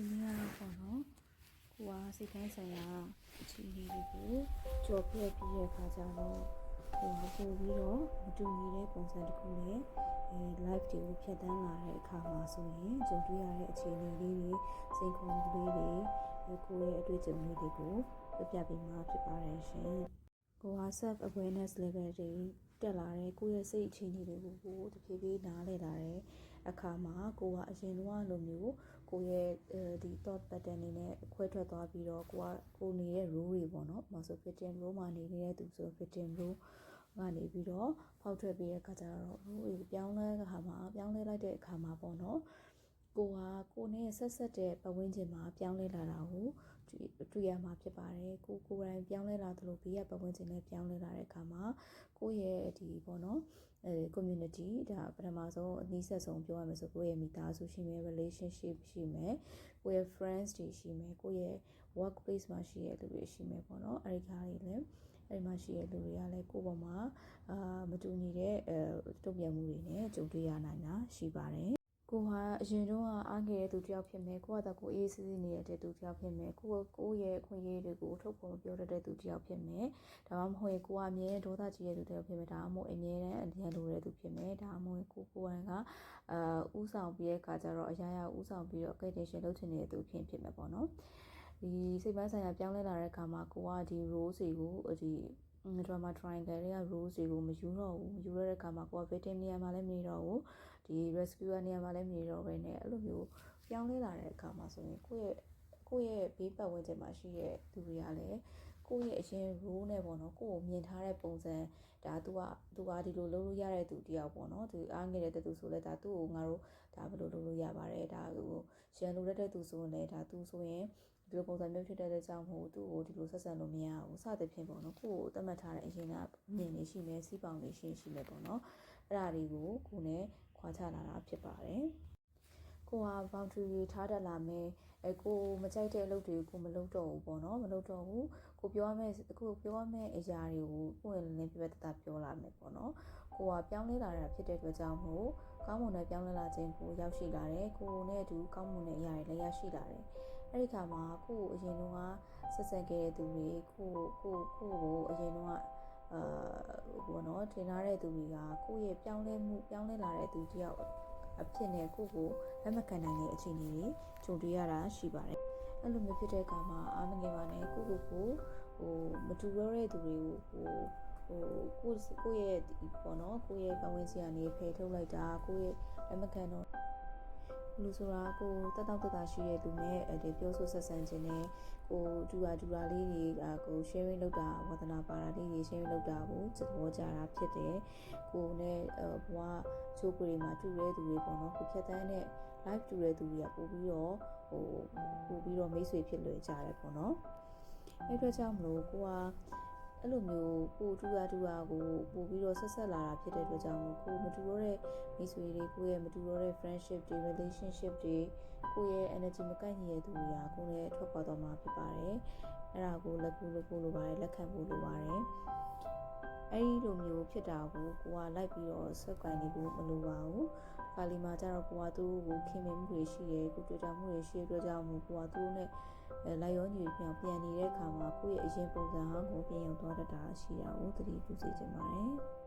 ဒီနေ့ကတော့ပေါ့နော်ကိုကစိတ်တိုင်းဆိုင်ရာအခြေအနေတွေကိုကြော်ပြည့်ပြီးတဲ့အခါကျတော့ဟိုပို့ပြီးတော့မတူညီတဲ့ပုံစံတစ်ခုနဲ့အဲ live တွေကိုဖြတ်တန်းလာတဲ့အခါမှာဆိုရင်ကြုံတွေ့ရတဲ့အခြေအနေလေးတွေစိတ်ခုံလေးတွေကိုယ့်ရဲ့အတွေ့အကြုံလေးတွေကိုပြပြပေးမှာဖြစ်ပါတယ်ရှင်ကိုက self awareness level တွေတက်လာတဲ့ကိုယ့်ရဲ့စိတ်အခြေအနေတွေကိုကိုတဖြည်းဖြည်းနားလည်လာတဲ့ အခါမှာကိုကအရင်ကလိုမျိုးကိုယ့်ရဲ့အဲဒီ thought pattern တွေနဲ့ခွဲထွက်သွားပြီးတော့ကိုကကိုနေတဲ့ role တွေပေါ့နော်။မဆို victim role မှာနေနေတဲ့သူဆို victim role ကနေပြီးတော့ဖောက်ထွက်ပြီးတဲ့အခါကျတော့ role တွေပြောင်းလဲတဲ့အခါမှာပြောင်းလဲလိုက်တဲ့အခါမှာပေါ့နော်။ ကိုကကိုနဲ့ဆက်ဆက်တဲ့ပတ်ဝန်းကျင်မှာပြောင်းလဲလာတာကိုတွေ့ရမှာဖြစ်ပါတယ်ကိုကိုယ်တိုင်ပြောင်းလဲလာသလိုဘေးကပတ်ဝန်းကျင်လည်းပြောင်းလဲလာတဲ့အခါမှာကိုယ့်ရဲ့ဒီပေါ့နော်အဲ community ဒါပထမဆုံးအနည်းဆက်ဆုံးပြောရမယ်ဆိုကိုယ့်ရဲ့မိသားစုရှိမယ် relationship ရှိမယ်ကိုယ့်ရဲ့ friends တွေရှိမယ်ကိုယ့်ရဲ့ workplace မှာရှိတဲ့လူတွေရှိမယ်ပေါ့နော်အဲဒီခါတွေလည်းအဲ့မှာရှိတဲ့လူတွေကလည်းကိုယ့်ပေါ်မှာအာမတူညီတဲ့အဲတုံ့ပြန်မှုတွေနဲ့ကြုံတွေ့ရနိုင်တာရှိပါတယ် ကိုဟာအရင်တော့အားငယ်တဲ့သူတယောက်ဖြစ်မယ်ကိုကတကိုအေးစစ်စစ်နေတဲ့သူတယောက်ဖြစ်မယ်ကိုကိုရဲ့အခွင့်အရေးတွေကိုထုတ်ဖော်ပြောတတ်တဲ့သူတယောက်ဖြစ်မယ်ဒါမှမဟုတ်ကိုကအမြဲဒေါသကြီးတဲ့သူတယောက်ဖြစ်မယ်ဒါမှမဟုတ်အမြဲတမ်းအញ្ញံလိုတဲ့သူဖြစ်မယ်ဒါမှမဟုတ်ကိုကိုယ်ကအာဥဆောင်ပြီးတဲ့အခါကျတော့အရာရာဥဆောင်ပြီးတော့ attention လုပ်ချင်တဲ့သူဖြစ်ဖြစ်မယ်ပေါ့နော်ဒီစိတ်ပိုင်းဆိုင်ရာပြောင်းလဲလာတဲ့အခါမှာကိုကဒီ role တွေကိုဒီ drama triangle တွေက rules တွေကိုမယူတော့ဘူးမယူရတဲ့အခါမှာကိုက victim နေရာမှာလည်းမနေတော့ဘူး ဒီ rescuer နေရာမှာလည်းမနေတော့ဘဲနဲ့အဲ့လိုမျိုးပြောင်းလဲလာတဲ့အခါမှာဆိုရင်ကိုယ့်ရဲ့ကိုယ့်ရဲ့ဘေးပတ်ဝန်းကျင်မှာရှိတဲ့သူတွေကလည်းကိုယ့်ရဲ့အရင် role နဲ့ပေါ့နော်ကိုယ့်ကိုမြင်ထားတဲ့ပုံစံဒါ तू က तू ကဒီလိုလုပ်လို့ရတဲ့သူတယောက်ပေါ့နော်သူအားငယ်တဲ့သူဆိုလဲဒါသူ့ကိုငါတို့ဒါဘယ်လိုလုပ်လို့ရပါတယ်ဒါဟိုရန်လိုတဲ့သူဆိုရင်လည်းဒါ तू ဆိုရင်ဒီလိုပုံစံမျိုးဖြစ်တဲ့ကြောင့်မို့သူ့ကိုဒီလိုဆက်ဆံလို့မရဘူးစသဖြင့်ပေါ့နော်ကိုယ့်ကိုသတ်မှတ်ထားတဲ့အရင်ကမြင်နေရှိမယ်စီးပေါင်နေရှိရှိမယ်ပေါ့နော်အဲ့ဒါတွေကိုကိုနဲ့ ခွာချလာတာဖြစ်ပါတယ်ကိုက boundary တွေထားတတ်လာမယ်အဲကိုမကြိုက်တဲ့အလုပ်တွေကိုမလုပ်တော့ဘူးပေါ့နော်မလုပ်တော့ဘူးကိုပြောရမယ့်ကိုပြောရမယ့်အရာတွေကိုကိုယ်လည်းပြပြတတ်ပြောလာမယ်ပေါ့နော်ကိုကပြောင်းလဲလာတာဖြစ်တဲ့အတွက်ကြောင့်မို့ကောင်းမွန်တဲ့ပြောင်းလဲလာခြင်းကိုရောက်ရှိလာတယ်ကိုနဲ့အတူကောင်းမွန်တဲ့အရာတွေလည်းရရှိလာတယ်အဲ့ဒီခါမှာကို့အရင်တော့ဆက်ဆက်ခဲ့တဲ့သူတွေကိုကိုကိုကိုအရင်တော့ အာဘောနော်ထင်ထားတဲ့သူတွေကကိုယ့်ရဲ့ပြောင်းလဲမှုပြောင်းလဲလာတဲ့သူတယောက်အဖြစ်နဲ့ကိုကိုလက်မခံနိုင်တဲ့အခြေအနေတွေကြုံတွေ့ရတာရှိပါတယ်အဲ့လိုမျိုးဖြစ်တဲ့အခါမှာအားမငယ်ပါနဲ့ကိုကိုကိုဟိုမတူရတဲ့သူတွေကိုဟိုဟိုကိုကိုရဲ့ပေါ့နော်ကိုရဲ့ပတ်ဝန်းကျင်ကနေဖယ်ထုတ်လိုက်တာကိုရဲ့လက်မခံတော့ လူဆိုတာကိုတက်တောက်တက်တာရှိတဲ့လူနဲ့အဲဒီပြောဆိုဆက်ဆံခြင်းနဲ့ကိုဒူရာဒူရာလေးတွေကကို sharing လုပ်တာဝါသနာပါတာလေးတွေ sharing လုပ်တာကိုသဘောကျတာဖြစ်တယ်ကိုနဲ့ဘဝချိုးပရိမှာတူတဲ့သူတွေပေါ့နော်ကိုဖြတ်တန်းတဲ့ live တူတဲ့သူတွေကပို့ပြီးတော့ဟိုပို့ပြီးတော့မိတ်ဆွေဖြစ်လွယ်ကြတယ်ပေါ့နော်အဲ့အတွက်ကြောင့်မလို့ကိုက အဲ့လိုမျိုးကိုတူရတူရကိုပို့ပြီးတော့ဆက်ဆက်လာတာဖြစ်တဲ့အတွက်ကြောင့်ကိုမတူတော့တဲ့မိတ်ဆွေတွေကိုရဲ့မတူတော့တဲ့ friendship တွေ relationship တွေကိုရဲ့ energy မကိုက်ညီတဲ့သူတွေကကိုယ်နဲ့ထွက်ခွာတော့မှာဖြစ်ပါတယ်အဲ့ဒါကိုလက်ကူလုပ်ဖို့လိုပါတယ်လက်ခံဖို့လိုပါတယ်အဲ့ဒီလိုမျိုးဖြစ်တာကိုကိုကလိုက်ပြီးတော့ဆွက်ကင်နေဖို့မလိုပါဘူး။ခါလီမှာကျတော့ကိုကသူ့ကိုခင်မင်မှုတွေရှိတယ်ကိုတွေ့တာမှုတွေရှိတဲ့အတွက်ကြောင့်မို့ကိုကသူ့နဲ့ လိုက်ရောညီပြန်ပြန်နေတဲ့အခါမှာကိုယ့်ရဲ့အရင်ပုံစံဟောင်းကိုပြင်ရောက်သွားတတ်တာရှိတာကိုသတိပြုစေချင်ပါတယ်။